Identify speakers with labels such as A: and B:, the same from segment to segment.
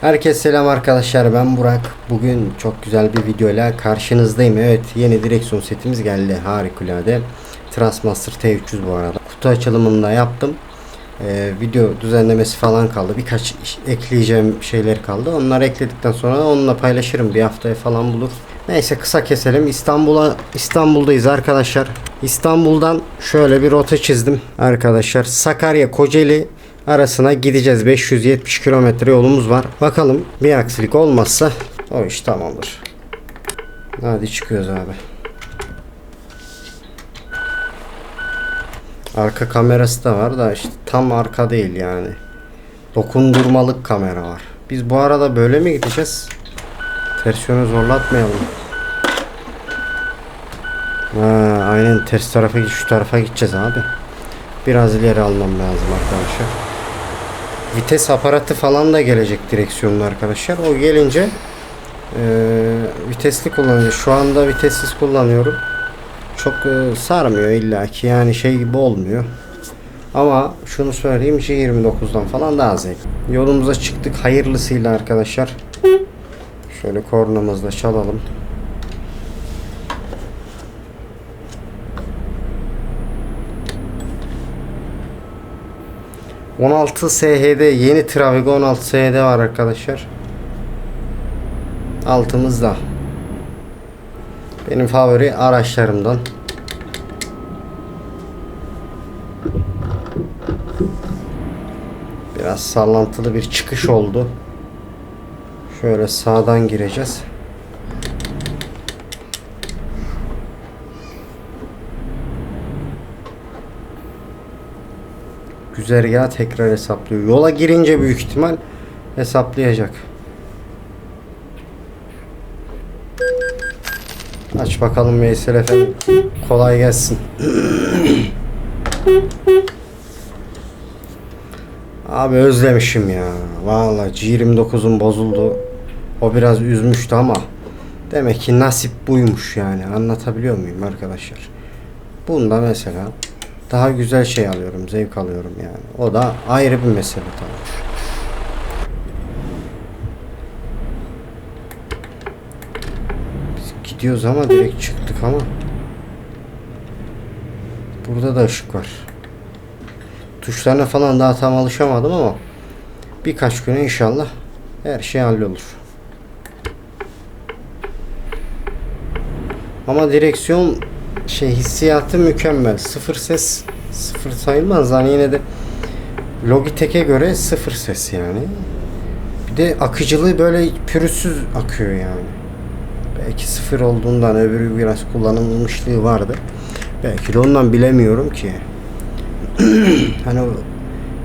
A: Herkese selam arkadaşlar ben Burak. Bugün çok güzel bir videoyla karşınızdayım. Evet yeni direksiyon setimiz geldi harikulade. Transmaster T300 bu arada. Kutu açılımını da yaptım. Ee, video düzenlemesi falan kaldı. Birkaç ekleyeceğim şeyler kaldı. Onları ekledikten sonra onunla paylaşırım. Bir haftaya falan bulur. Neyse kısa keselim. İstanbul'a İstanbul'dayız arkadaşlar. İstanbul'dan şöyle bir rota çizdim arkadaşlar. Sakarya Kocaeli arasına gideceğiz. 570 kilometre yolumuz var. Bakalım bir aksilik olmazsa o iş tamamdır. Hadi çıkıyoruz abi. Arka kamerası da var da işte tam arka değil yani. Dokundurmalık kamera var. Biz bu arada böyle mi gideceğiz? Ters yönü zorlatmayalım. Ha, aynen ters tarafa git şu tarafa gideceğiz abi. Biraz ileri almam lazım arkadaşlar. Vites aparatı falan da gelecek direksiyonlu arkadaşlar. O gelince eee, vitesli kullanacağız. Şu anda vitessiz kullanıyorum. Çok eee, sarmıyor illaki yani şey gibi olmuyor. Ama şunu söyleyeyim J29'dan falan daha zevkli. Yolumuza çıktık hayırlısıyla arkadaşlar. Şöyle kornamızı da çalalım. ...16 SHD yeni Travigo 16 SHD var arkadaşlar. Altımızda. Benim favori araçlarımdan. Biraz sallantılı bir çıkış oldu. Şöyle sağdan gireceğiz. Güzergahı tekrar hesaplıyor. Yola girince büyük ihtimal hesaplayacak. Aç bakalım Veysel efendim. Kolay gelsin. Abi özlemişim ya. Vallahi G29'un bozuldu. O biraz üzmüştü ama demek ki nasip buymuş yani. Anlatabiliyor muyum arkadaşlar? Bunda mesela daha güzel şey alıyorum, zevk alıyorum yani. O da ayrı bir mesele tabii. Biz gidiyoruz ama direkt çıktık ama. Burada da ışık var. Tuşlarına falan daha tam alışamadım ama birkaç güne inşallah her şey hallolur. Ama direksiyon şey hissiyatı mükemmel. Sıfır ses sıfır sayılmaz hani yine de Logitech'e göre sıfır ses yani. Bir de akıcılığı böyle pürüzsüz akıyor yani. Belki sıfır olduğundan öbürü biraz kullanılmışlığı vardı. Belki de ondan bilemiyorum ki. hani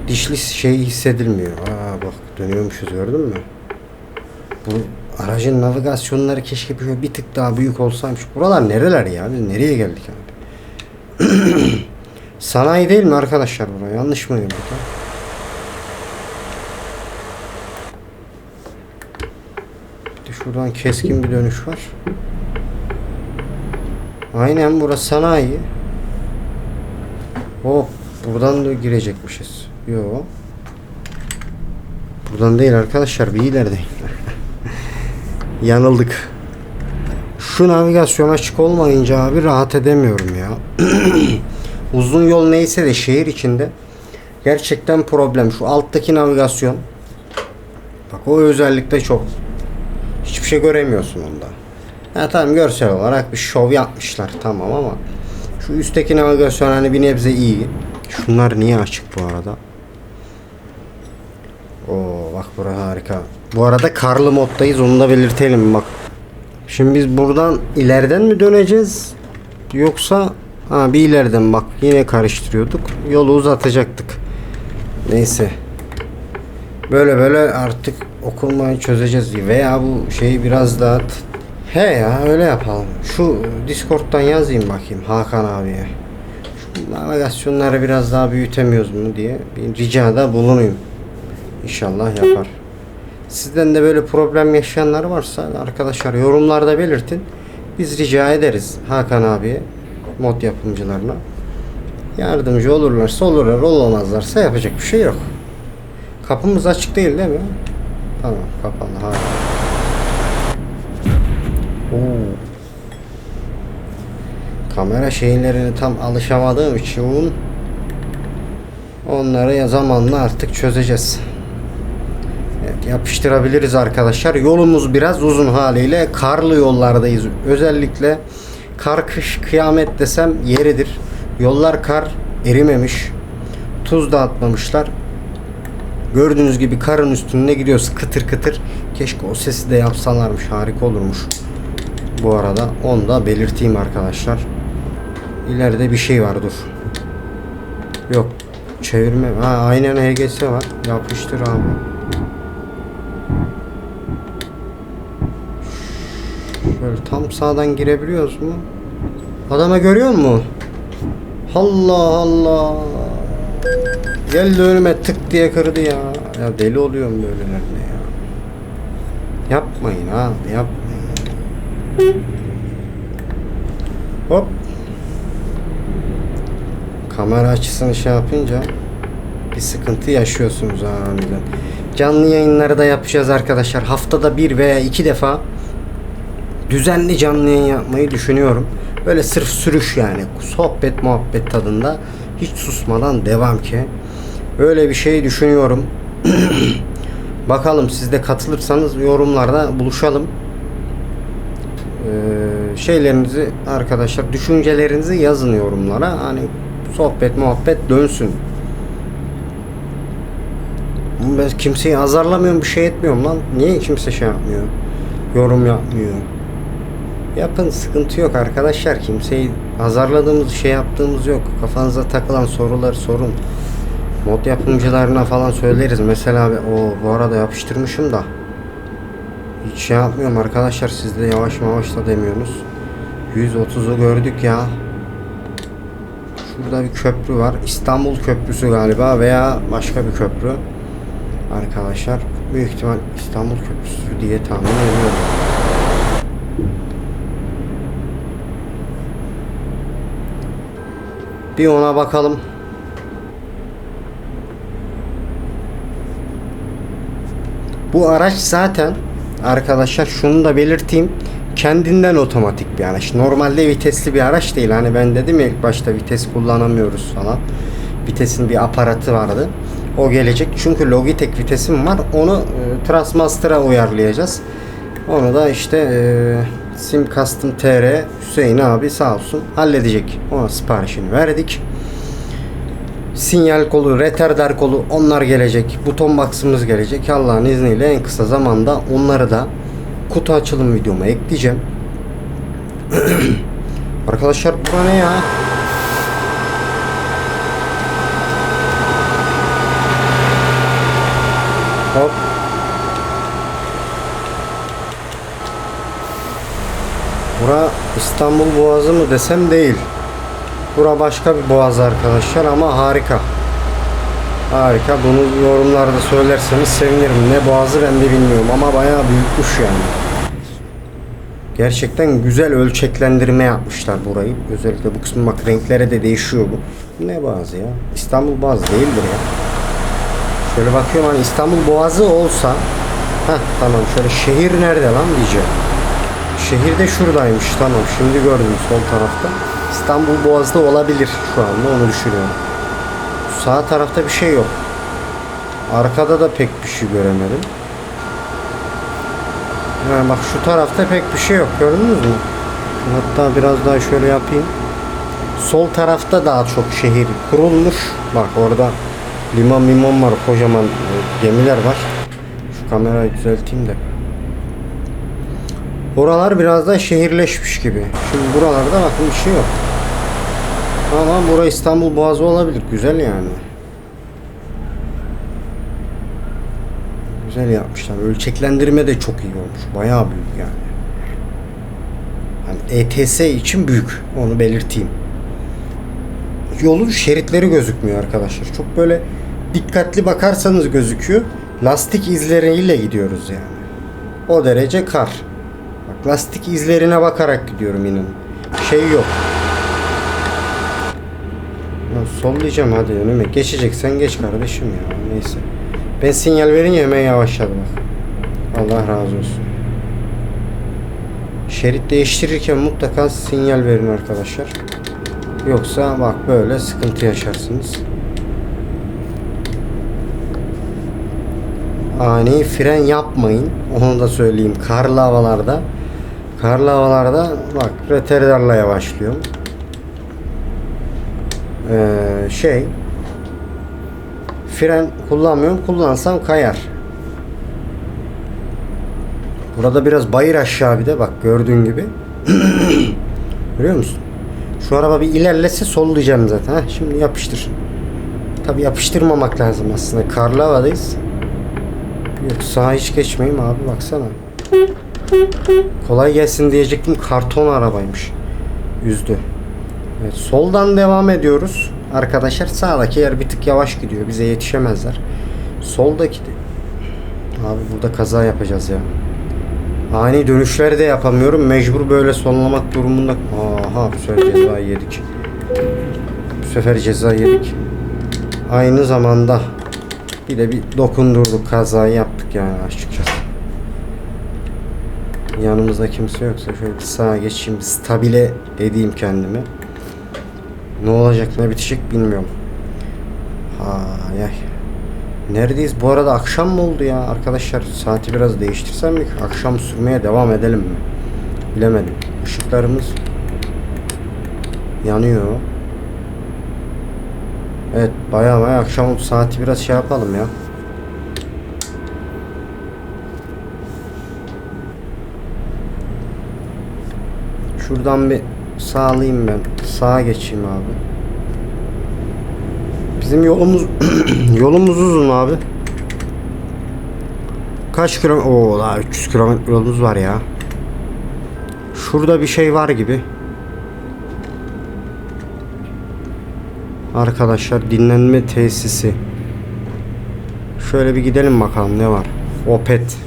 A: dişli şey hissedilmiyor. Aa bak dönüyormuşuz gördün mü? Bu aracın navigasyonları keşke böyle bir tık daha büyük olsaymış. Buralar nereler ya? Biz nereye geldik abi? Sanayi değil mi arkadaşlar bura? Yanlış burada? Bir de Şuradan keskin bir dönüş var. Aynen burası sanayi. Hop buradan da girecekmişiz. Yo. Buradan değil arkadaşlar bir ilerideyim. Yanıldık. Şu navigasyon açık olmayınca abi rahat edemiyorum ya. Uzun yol neyse de şehir içinde gerçekten problem. Şu alttaki navigasyon bak o özellikle çok hiçbir şey göremiyorsun onda. Ha tamam görsel olarak bir şov yapmışlar tamam ama şu üstteki navigasyon hani bir nebze iyi. Şunlar niye açık bu arada? Oo bak bura harika. Bu arada karlı moddayız onu da belirtelim bak. Şimdi biz buradan ileriden mi döneceğiz? Yoksa ha bir ileriden bak yine karıştırıyorduk. Yolu uzatacaktık. Neyse. Böyle böyle artık okulmayı çözeceğiz veya bu şeyi biraz daha He ya öyle yapalım. Şu Discord'dan yazayım bakayım Hakan abiye. Şu navigasyonları biraz daha büyütemiyoruz mu diye bir ricada bulunayım. İnşallah yapar. Sizden de böyle problem yaşayanlar varsa arkadaşlar yorumlarda belirtin. Biz rica ederiz Hakan abiye, mod yapımcılarına. Yardımcı olurlarsa olurlar, olamazlarsa yapacak bir şey yok. Kapımız açık değil değil mi? Tamam kapalı hala. Oo. Kamera şeylerine tam alışamadığım için onları ya zamanla artık çözeceğiz. Yapıştırabiliriz arkadaşlar. Yolumuz biraz uzun haliyle karlı yollardayız. Özellikle kar kış kıyamet desem yeridir. Yollar kar erimemiş. Tuz da atmamışlar. Gördüğünüz gibi karın üstünde gidiyoruz kıtır kıtır. Keşke o sesi de yapsalarmış harika olurmuş. Bu arada onu da belirteyim arkadaşlar. İleride bir şey var dur. Yok. Çevirme. Ha aynen HGS var. Yapıştır abi. Şöyle tam sağdan girebiliyoruz mu? Adama görüyor mu? Allah Allah. Geldi önüme tık diye kırdı ya. Ya deli oluyorum böylelerine ya. Yapmayın abi yapmayın. Hop. Kamera açısını şey yapınca bir sıkıntı yaşıyorsunuz aniden. Canlı yayınları da yapacağız arkadaşlar. Haftada bir veya iki defa düzenli canlı yayın yapmayı düşünüyorum. Böyle sırf sürüş yani. Sohbet muhabbet tadında. Hiç susmadan devam ki. Öyle bir şey düşünüyorum. Bakalım siz de katılırsanız yorumlarda buluşalım. Ee, şeylerinizi arkadaşlar düşüncelerinizi yazın yorumlara. Hani sohbet muhabbet dönsün. Ben kimseyi azarlamıyorum bir şey etmiyorum lan. Niye kimse şey yapmıyor? Yorum yapmıyor. Yapın sıkıntı yok arkadaşlar. Kimseyi azarladığımız şey yaptığımız yok. Kafanıza takılan sorular sorun. Mod yapımcılarına falan söyleriz. Mesela o bu arada yapıştırmışım da. Hiç şey yapmıyorum arkadaşlar. Siz de yavaş yavaş da demiyorsunuz. 130'u gördük ya. Şurada bir köprü var. İstanbul Köprüsü galiba veya başka bir köprü. Arkadaşlar büyük ihtimal İstanbul Köprüsü diye tahmin ediyorum. Bir ona bakalım. Bu araç zaten arkadaşlar şunu da belirteyim. Kendinden otomatik bir araç. Normalde vitesli bir araç değil. Hani ben dedim ya ilk başta vites kullanamıyoruz falan. Vitesin bir aparatı vardı. O gelecek. Çünkü Logitech vitesim var. Onu e, Trustmaster'a uyarlayacağız. Onu da işte e, Sim Custom TR Hüseyin abi sağ olsun halledecek. Ona siparişini verdik. Sinyal kolu, retarder kolu onlar gelecek. Buton box'ımız gelecek. Allah'ın izniyle en kısa zamanda onları da kutu açılım videoma ekleyeceğim. Arkadaşlar bura ne ya? Hop. Bura İstanbul Boğazı mı desem değil. Bura başka bir boğaz arkadaşlar ama harika. Harika. Bunu yorumlarda söylerseniz sevinirim. Ne boğazı ben de bilmiyorum ama bayağı büyükmüş yani. Gerçekten güzel ölçeklendirme yapmışlar burayı. Özellikle bu kısmı bak renklere de değişiyor bu. Ne boğazı ya? İstanbul Boğazı değildir ya. Şöyle bakıyorum hani İstanbul Boğazı olsa Heh tamam şöyle şehir nerede lan diyeceğim. Şehir de şuradaymış tamam şimdi gördüm sol tarafta. İstanbul Boğaz'da olabilir şu anda onu düşünüyorum. Sağ tarafta bir şey yok. Arkada da pek bir şey göremedim. Ha, bak şu tarafta pek bir şey yok gördünüz mü? Hatta biraz daha şöyle yapayım. Sol tarafta daha çok şehir kurulmuş. Bak orada liman mimon var kocaman gemiler var. Şu kamerayı düzelteyim de. Oralar biraz da şehirleşmiş gibi. Şimdi buralarda bakın bir şey yok. Ama bura İstanbul Boğazı olabilir. Güzel yani. Güzel yapmışlar. Ölçeklendirme de çok iyi olmuş. Bayağı büyük yani. Hani ETS için büyük. Onu belirteyim. Yolun şeritleri gözükmüyor arkadaşlar. Çok böyle dikkatli bakarsanız gözüküyor. Lastik izleriyle gidiyoruz yani. O derece kar. Lastik izlerine bakarak gidiyorum inanın. Şey yok. Ya sollayacağım hadi önüme. Geçeceksen geç kardeşim ya. Neyse. Ben sinyal verince hemen yavaşladı. Allah razı olsun. Şerit değiştirirken mutlaka sinyal verin arkadaşlar. Yoksa bak böyle sıkıntı yaşarsınız. Ani fren yapmayın. Onu da söyleyeyim. Karlı havalarda. Karlı havalarda bak retardarla yavaşlıyorum. Ee, şey fren kullanmıyorum. Kullansam kayar. Burada biraz bayır aşağı bir de bak gördüğün gibi. Görüyor musun? Şu araba bir ilerlese sollayacağım zaten. Heh, şimdi yapıştır. Tabi yapıştırmamak lazım aslında. Karlı havadayız. Yok sağa hiç geçmeyeyim abi baksana. Kolay gelsin diyecektim karton arabaymış. Üzdü. Evet, soldan devam ediyoruz. Arkadaşlar sağdaki yer bir tık yavaş gidiyor. Bize yetişemezler. Soldaki de... Abi burada kaza yapacağız ya. Ani dönüşleri de yapamıyorum. Mecbur böyle sonlamak durumunda. Aha bu sefer ceza yedik. Bu sefer ceza yedik. Aynı zamanda bir de bir dokundurduk kazayı yaptık yani açıkçası. Yanımızda kimse yoksa şöyle bir sağa geçeyim bir stabile edeyim kendimi. Ne olacak ne bitecek bilmiyorum. Hay ay. Neredeyiz? Bu arada akşam mı oldu ya arkadaşlar? Saati biraz değiştirsem mi? Akşam sürmeye devam edelim mi? Bilemedim. Işıklarımız yanıyor. Evet bayağı bayağı akşam oldu. Saati biraz şey yapalım ya. Şuradan bir sağlayayım ben. Sağa geçeyim abi. Bizim yolumuz yolumuz uzun abi. Kaç kilometre? Oo daha 300 kilometre yolumuz var ya. Şurada bir şey var gibi. Arkadaşlar dinlenme tesisi. Şöyle bir gidelim bakalım ne var. Opet.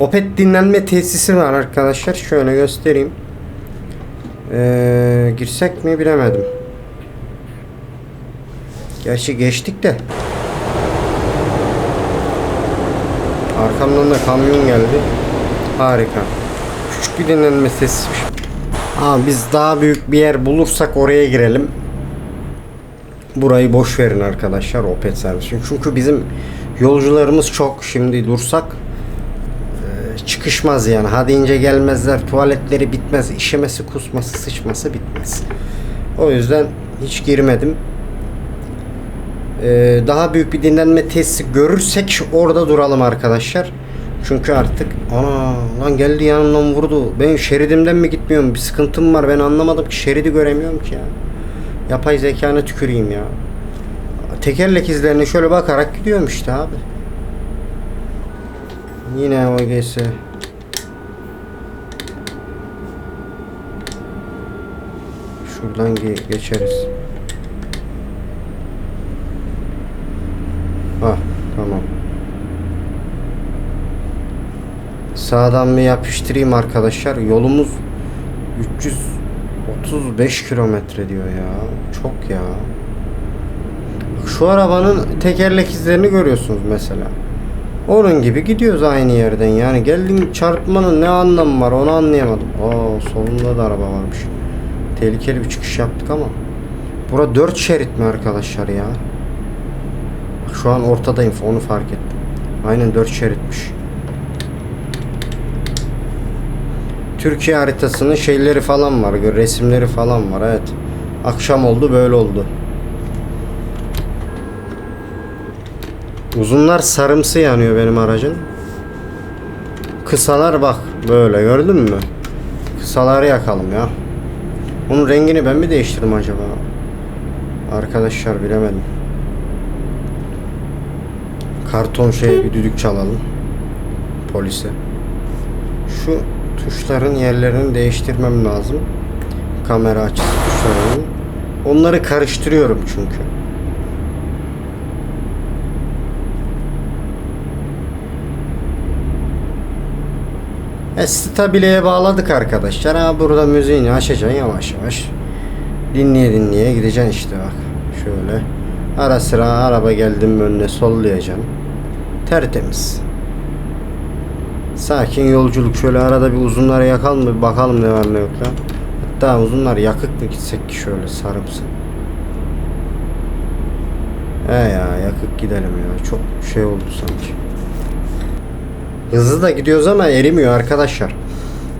A: Opet dinlenme tesisi var arkadaşlar. Şöyle göstereyim. Ee, girsek mi bilemedim. Gerçi geçtik de. Arkamdan da kamyon geldi. Harika. Küçük bir dinlenme tesisiymiş. Aa, biz daha büyük bir yer bulursak oraya girelim. Burayı boş verin arkadaşlar Opet servisi. Çünkü bizim yolcularımız çok. Şimdi dursak çıkışmaz yani. Hadi ince gelmezler. Tuvaletleri bitmez. işemesi, kusması, sıçması bitmez. O yüzden hiç girmedim. Ee, daha büyük bir dinlenme tesisi görürsek orada duralım arkadaşlar. Çünkü artık ana lan geldi yanımdan vurdu. Ben şeridimden mi gitmiyorum? Bir sıkıntım var. Ben anlamadım ki şeridi göremiyorum ki ya. Yapay zekanı tüküreyim ya. Tekerlek izlerine şöyle bakarak gidiyorum işte abi. Yine OGS. Şuradan ge- geçeriz. Ah tamam. Sağdan bir yapıştırayım arkadaşlar. Yolumuz 335 kilometre diyor ya. Çok ya. Şu arabanın tekerlek izlerini görüyorsunuz mesela. Onun gibi gidiyoruz aynı yerden yani. Geldiğim çarpmanın ne anlamı var onu anlayamadım. Aa solunda da araba varmış. Tehlikeli bir çıkış yaptık ama. Bura 4 şerit mi arkadaşlar ya? Şu an ortadayım onu fark ettim. Aynen 4 şeritmiş. Türkiye haritasının şeyleri falan var. Resimleri falan var evet. Akşam oldu böyle oldu. Uzunlar sarımsı yanıyor benim aracın. Kısalar bak böyle gördün mü? Kısaları yakalım ya. Onun rengini ben mi değiştirdim acaba? Arkadaşlar bilemedim. Karton şey bir düdük çalalım. Polise. Şu tuşların yerlerini değiştirmem lazım. Kamera açısı tuşlarının. Onları karıştırıyorum çünkü. E, stabileye bağladık arkadaşlar. Ha burada müziğini açacaksın yavaş yavaş. Dinleye dinleye gideceksin işte bak. Şöyle. Ara sıra araba geldim önüne sollayacaksın. Tertemiz. Sakin yolculuk. Şöyle arada bir uzunlara yakalım mı? Bakalım ne var ne yok lan. Hatta uzunlar yakık mı gitsek ki şöyle sarımsı. He ya yakık gidelim ya. Çok şey oldu sanki. Hızlı da gidiyoruz ama erimiyor arkadaşlar.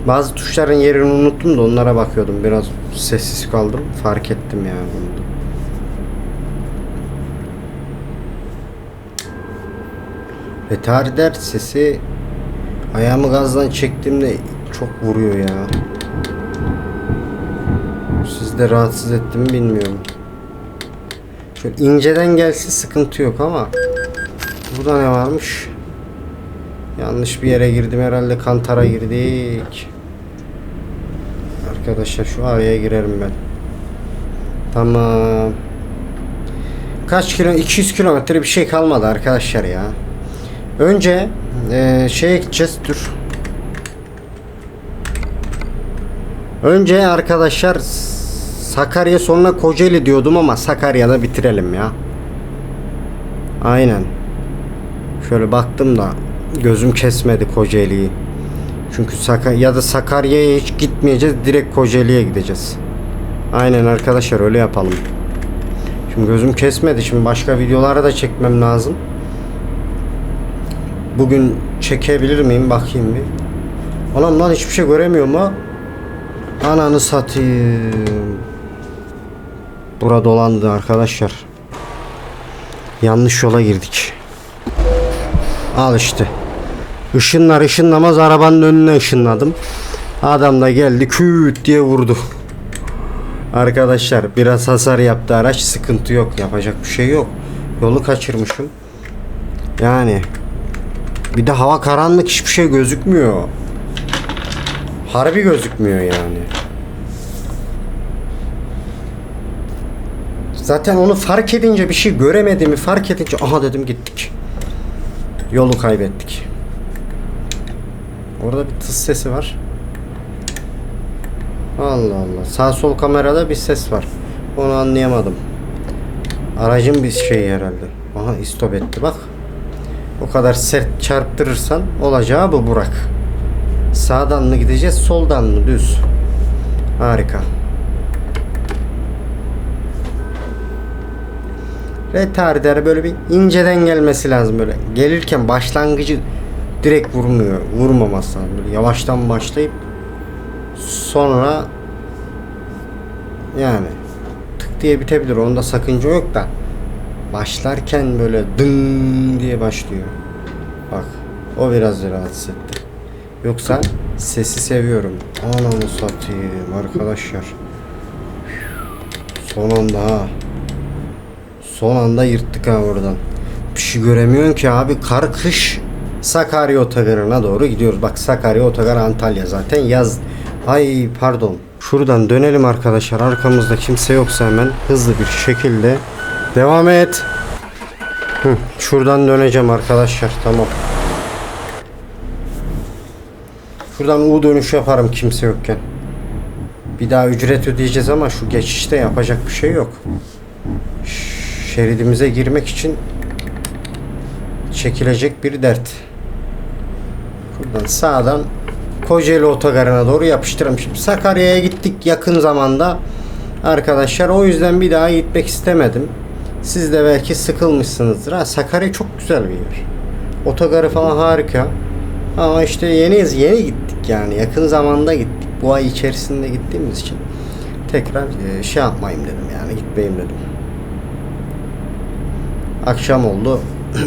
A: Bazı tuşların yerini unuttum da onlara bakıyordum. Biraz sessiz kaldım. Fark ettim yani bunu. Retarder sesi ayağımı gazdan çektiğimde çok vuruyor ya. Siz de rahatsız etti mi bilmiyorum. Şöyle inceden gelse sıkıntı yok ama burada ne varmış? Yanlış bir yere girdim herhalde kantara girdik. Arkadaşlar şu araya girerim ben. Tamam. Kaç kilo? 200 kilometre bir şey kalmadı arkadaşlar ya. Önce eee şeye gideceğiz dur. Önce arkadaşlar Sakarya sonra Kocaeli diyordum ama Sakarya'da bitirelim ya. Aynen. Şöyle baktım da gözüm kesmedi Kocaeli'yi. Çünkü Sakar ya da Sakarya'ya hiç gitmeyeceğiz. Direkt Kocaeli'ye gideceğiz. Aynen arkadaşlar öyle yapalım. Şimdi gözüm kesmedi. Şimdi başka videolara da çekmem lazım. Bugün çekebilir miyim? Bakayım bir. Anam lan hiçbir şey göremiyorum ha. Ananı satayım. Bura dolandı arkadaşlar. Yanlış yola girdik. Al işte. Işınlar ışınlamaz arabanın önüne ışınladım. Adam da geldi küt diye vurdu. Arkadaşlar biraz hasar yaptı araç sıkıntı yok yapacak bir şey yok. Yolu kaçırmışım. Yani bir de hava karanlık hiçbir şey gözükmüyor. Harbi gözükmüyor yani. Zaten onu fark edince bir şey göremediğimi fark edince aha dedim gittik. Yolu kaybettik. Orada bir tıs sesi var. Allah Allah. Sağ sol kamerada bir ses var. Onu anlayamadım. Aracın bir şeyi herhalde. Aha istop etti bak. O kadar sert çarptırırsan olacağı bu Burak. Sağdan mı gideceğiz soldan mı düz? Harika. Retarder böyle bir inceden gelmesi lazım böyle. Gelirken başlangıcı direkt vurmuyor. Vurmaması lazım. Böyle yavaştan başlayıp sonra yani tık diye bitebilir. Onda sakınca yok da başlarken böyle dın diye başlıyor. Bak o biraz rahatsız etti. Yoksa sesi seviyorum. Ananı satayım arkadaşlar. Son anda ha. Son anda yırttık ha oradan. Bir şey göremiyorsun ki abi. Kar kış Sakarya otogarına doğru gidiyoruz. Bak Sakarya otogarı Antalya zaten yaz. Ay pardon. Şuradan dönelim arkadaşlar. Arkamızda kimse yoksa hemen hızlı bir şekilde devam et. Hı, şuradan döneceğim arkadaşlar. Tamam. Şuradan U dönüş yaparım kimse yokken. Bir daha ücret ödeyeceğiz ama şu geçişte yapacak bir şey yok. Şeridimize girmek için çekilecek bir dert. Buradan sağdan Kocaeli otogarına doğru yapıştıralım. Sakarya'ya gittik yakın zamanda. Arkadaşlar o yüzden bir daha gitmek istemedim. Siz de belki sıkılmışsınızdır. Ha, Sakarya çok güzel bir yer. Otogarı falan harika. Ama işte yeniyiz yeni gittik yani yakın zamanda gittik. Bu ay içerisinde gittiğimiz için tekrar e, şey yapmayayım dedim yani gitmeyeyim dedim. Akşam oldu.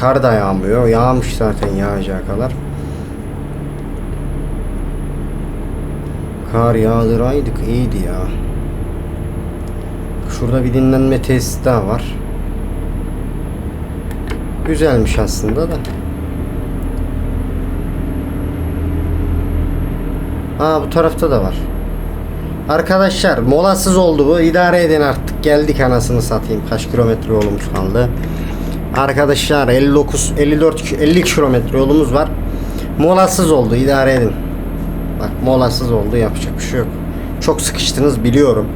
A: Kar da yağmıyor. Yağmış zaten yağacağı kadar. Kar yağdıraydık iyiydi ya. Şurada bir dinlenme tesisi daha var. Güzelmiş aslında da. Aa bu tarafta da var. Arkadaşlar molasız oldu bu. İdare edin artık. Geldik anasını satayım. Kaç kilometre yolumuz kaldı. Arkadaşlar 59 54 50 kilometre yolumuz var. Molasız oldu. İdare edin. Bak molasız oldu. Yapacak bir şey yok. Çok sıkıştınız biliyorum.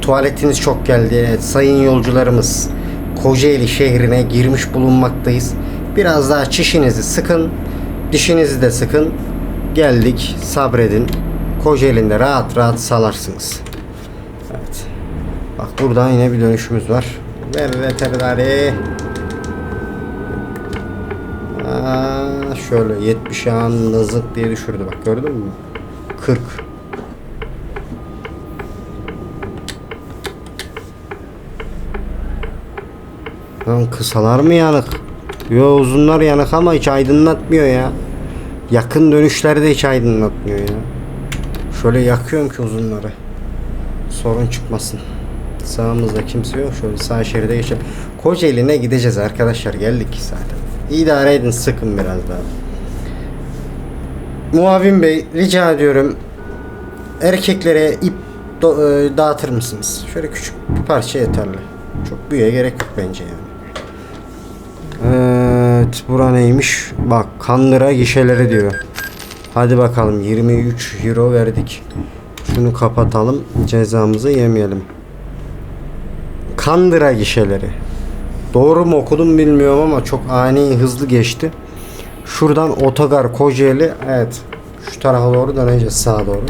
A: Tuvaletiniz çok geldi. Evet, sayın yolcularımız Kocaeli şehrine girmiş bulunmaktayız. Biraz daha çişinizi sıkın. Dişinizi de sıkın. Geldik. Sabredin. Kocaeli'nde rahat rahat salarsınız. Evet. Bak burada yine bir dönüşümüz var. Ver veterineri. Aa, şöyle 70 anında zıt diye düşürdü bak gördün mü? 40. Lan kısalar mı yanık? Yo uzunlar yanık ama hiç aydınlatmıyor ya. Yakın dönüşlerde hiç aydınlatmıyor ya. Şöyle yakıyorum ki uzunları. Sorun çıkmasın. Sağımızda kimse yok. Şöyle sağ şeride geçelim. Kocaeli'ne gideceğiz arkadaşlar. Geldik zaten. İdare edin sıkın biraz daha. Muavin Bey rica ediyorum. Erkeklere ip e, dağıtır mısınız? Şöyle küçük bir parça yeterli. Çok büyüğe gerek yok bence yani. Evet, bura neymiş? Bak, Kandıra gişeleri diyor. Hadi bakalım 23 euro verdik. Şunu kapatalım. Cezamızı yemeyelim. Kandıra gişeleri. Doğru mu okudum bilmiyorum ama çok ani hızlı geçti. Şuradan otogar Kocaeli. Evet. Şu tarafa doğru döneceğiz sağa doğru.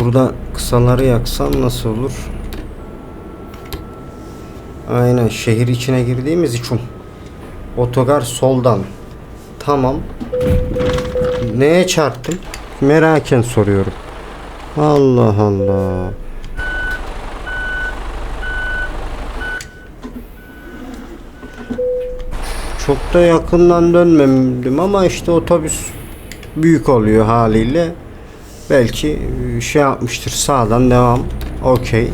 A: Burada kısaları yaksam nasıl olur? Aynen şehir içine girdiğimiz için. Otogar soldan. Tamam. Neye çarptım? Meraken soruyorum. Allah Allah. Çok da yakından dönmedim ama işte otobüs büyük oluyor haliyle. Belki e, şey yapmıştır sağdan devam. Okey.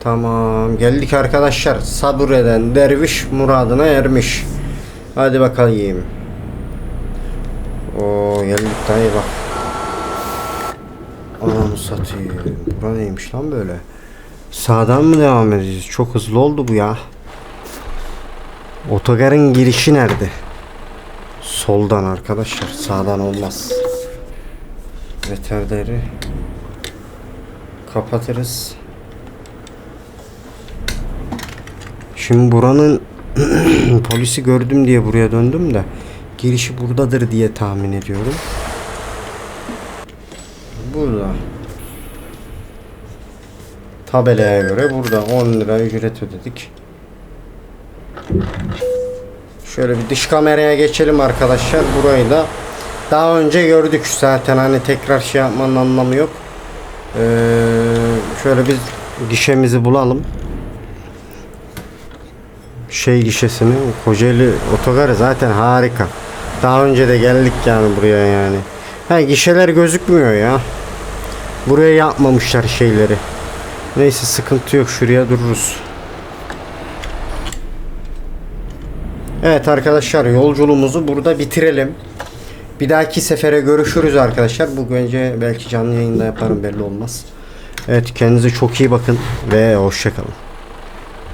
A: Tamam geldik arkadaşlar. Sabır eden derviş muradına ermiş. Hadi bakalım. Oo geldik dayı bak. Ananı satayım. Bura neymiş lan böyle? Sağdan mı devam edeceğiz? Çok hızlı oldu bu ya. Otogarın girişi nerede? Soldan arkadaşlar. Sağdan olmaz. Veterineri kapatırız. Şimdi buranın polisi gördüm diye buraya döndüm de girişi buradadır diye tahmin ediyorum. Burada. Tabelaya göre burada 10 lira ücret ödedik. Şöyle bir dış kameraya geçelim arkadaşlar. Burayı da daha önce gördük zaten hani tekrar şey yapmanın anlamı yok. Ee, şöyle biz gişemizi bulalım. Şey gişesini Kocaeli otogarı zaten harika. Daha önce de geldik yani buraya yani. Ha gişeler gözükmüyor ya. Buraya yapmamışlar şeyleri. Neyse sıkıntı yok şuraya dururuz. Evet arkadaşlar yolculuğumuzu burada bitirelim. Bir dahaki sefere görüşürüz arkadaşlar. Bu önce belki canlı yayında yaparım belli olmaz. Evet kendinize çok iyi bakın ve hoşçakalın.